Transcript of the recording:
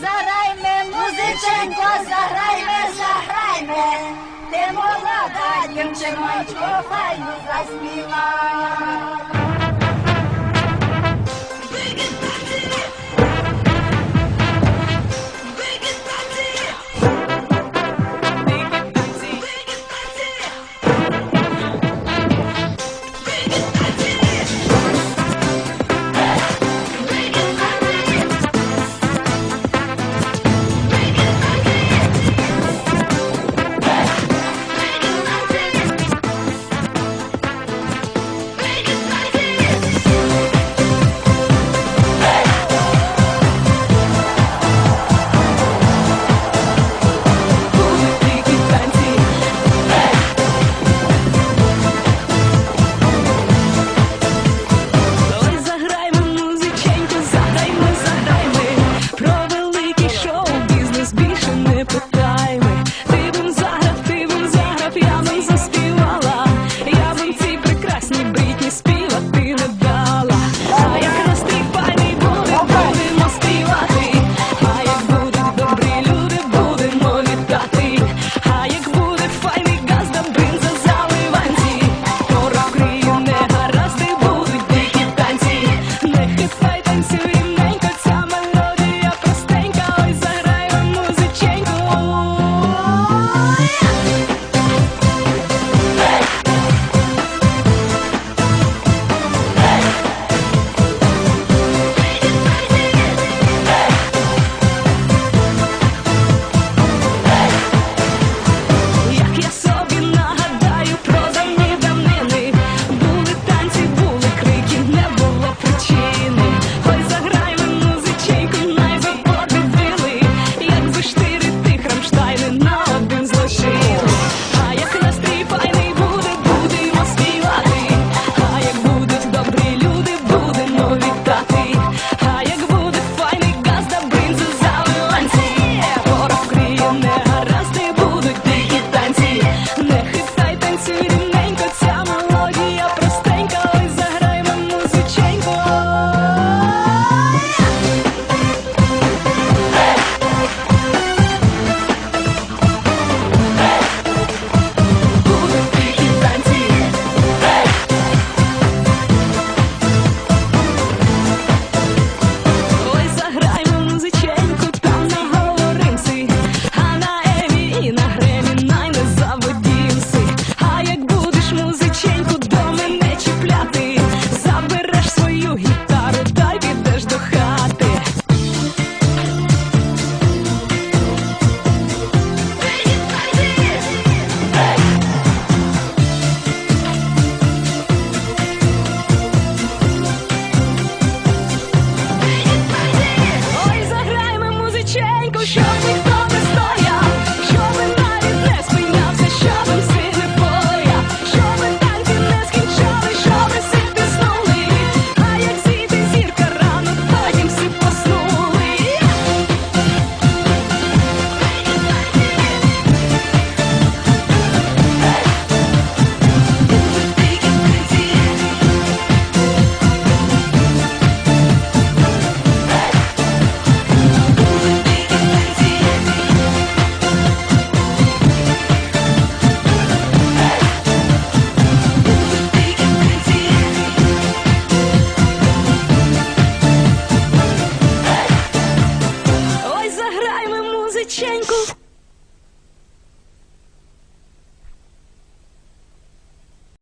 Заграйме, музиченько, заграйме, заграйме, ти молода, дівчиночко, файну заспівай. put 最千古。